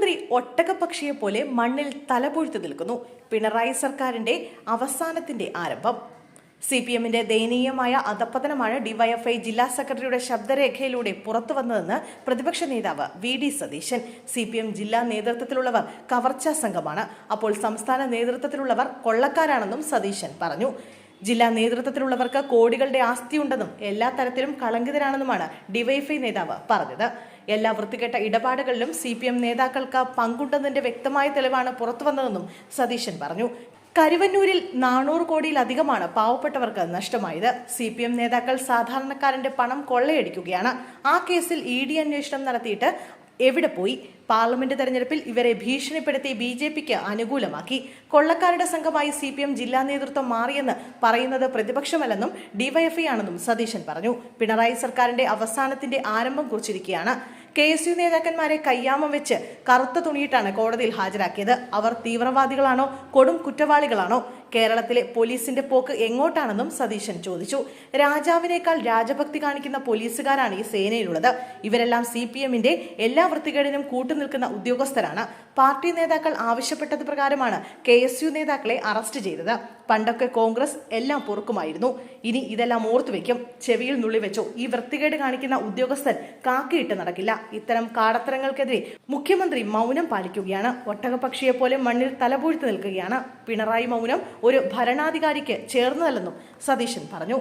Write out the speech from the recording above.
മുഖ്യമന്ത്രി ഒട്ടകപ്പക്ഷിയെ പോലെ മണ്ണിൽ തലപൊഴുത്തു നിൽക്കുന്നു. പിണറായി സർക്കാരിന്റെ അവസാനത്തിന്റെ ആരംഭം. സി പി എമ്മിന്റെ ദയനീയമായ അധപ്പതനമാണ് ഡിവൈഎഫ്ഐ ജില്ലാ സെക്രട്ടറിയുടെ ശബ്ദരേഖയിലൂടെ പുറത്തു വന്നതെന്ന് പ്രതിപക്ഷ നേതാവ് V D Satheesan. C P M ജില്ലാ നേതൃത്വത്തിലുള്ളവർ കവർച്ചാ സംഘമാണ്. അപ്പോൾ സംസ്ഥാന നേതൃത്വത്തിലുള്ളവർ കൊള്ളക്കാരാണെന്നും സതീശൻ പറഞ്ഞു. ജില്ലാ നേതൃത്വത്തിലുള്ളവർക്ക് കോടികളുടെ ആസ്തിയുണ്ടെന്നും എല്ലാ തരത്തിലും കളങ്കിതരാണെന്നുമാണ് ഡിവൈഎഫ്ഐ നേതാവ് പറഞ്ഞത്. എല്ലാ വൃത്തികെട്ട ഇടപാടുകളിലും സി പി എം നേതാക്കൾക്ക് പങ്കുണ്ടെന്നതിന്റെ വ്യക്തമായ തെളിവാണ് പുറത്തുവന്നതെന്നും സതീശൻ പറഞ്ഞു. കരുവന്നൂരിൽ നാനൂറ് കോടിയിലധികമാണ് പാവപ്പെട്ടവർക്ക് നഷ്ടമായത്. സി പി എം നേതാക്കൾ സാധാരണക്കാരന്റെ പണം കൊള്ളയടിക്കുകയാണ്. ആ കേസിൽ ഇ ഡി അന്വേഷണം നടത്തിയിട്ട് എവിടെ പോയി? പാർലമെന്റ് തെരഞ്ഞെടുപ്പിൽ ഇവരെ ഭീഷണിപ്പെടുത്തി ബി ജെ പിക്ക് അനുകൂലമാക്കി. കൊള്ളക്കാരുടെ സംഘമായി സി പി എം ജില്ലാ നേതൃത്വം മാറിയെന്ന് പറയുന്നത് പ്രതിപക്ഷമല്ലെന്നും ഡിവൈഎഫ്ഐ ആണെന്നും സതീശൻ പറഞ്ഞു. പിണറായി സർക്കാരിന്റെ അവസാനത്തിന്റെ ആരംഭം കുറിച്ചിരിക്കുകയാണ്. കെ എസ് യു നേതാക്കന്മാരെ കയ്യാമം വെച്ച് കറുത്ത തുണിയിട്ടാണ് കോടതിയിൽ ഹാജരാക്കിയത്. അവർ തീവ്രവാദികളാണോ? കൊടും കുറ്റവാളികളാണോ? കേരളത്തിലെ പോലീസിന്റെ പോക്ക് എങ്ങോട്ടാണെന്നും സതീശൻ ചോദിച്ചു. രാജാവിനേക്കാൾ രാജഭക്തി കാണിക്കുന്ന പോലീസുകാരാണ് ഈ സേനയിലുള്ളത്. ഇവരെല്ലാം സി പി എമ്മിന്റെ എല്ലാ വൃത്തികേടിനും കൂട്ടുനിൽക്കുന്ന ഉദ്യോഗസ്ഥരാണ്. പാർട്ടി നേതാക്കൾ ആവശ്യപ്പെട്ടത് പ്രകാരമാണ് കെ എസ് യു നേതാക്കളെ അറസ്റ്റ് ചെയ്തത്. പണ്ടൊക്കെ കോൺഗ്രസ് എല്ലാം പൊറുക്കുമായിരുന്നു. ഇനി ഇതെല്ലാം ഓർത്തുവെക്കും ചെവിയിൽ നുള്ളിവെച്ചു ഈ വൃത്തികേട് കാണിക്കുന്ന ഉദ്യോഗസ്ഥൻ കാക്കിയിട്ട് നടക്കില്ല. ഇത്തരം കാടത്തരങ്ങൾക്കെതിരെ മുഖ്യമന്ത്രി മൗനം പാലിക്കുകയാണ്. ഒട്ടകപക്ഷിയെ പോലെ മണ്ണിൽ തലപൂഴ്ത്തി നിൽക്കുകയാണ്. പിണറായി മൗനം ഒരു ഭരണാധികാരിക്ക് ചേർന്നതല്ലെന്നും സതീശൻ പറഞ്ഞു.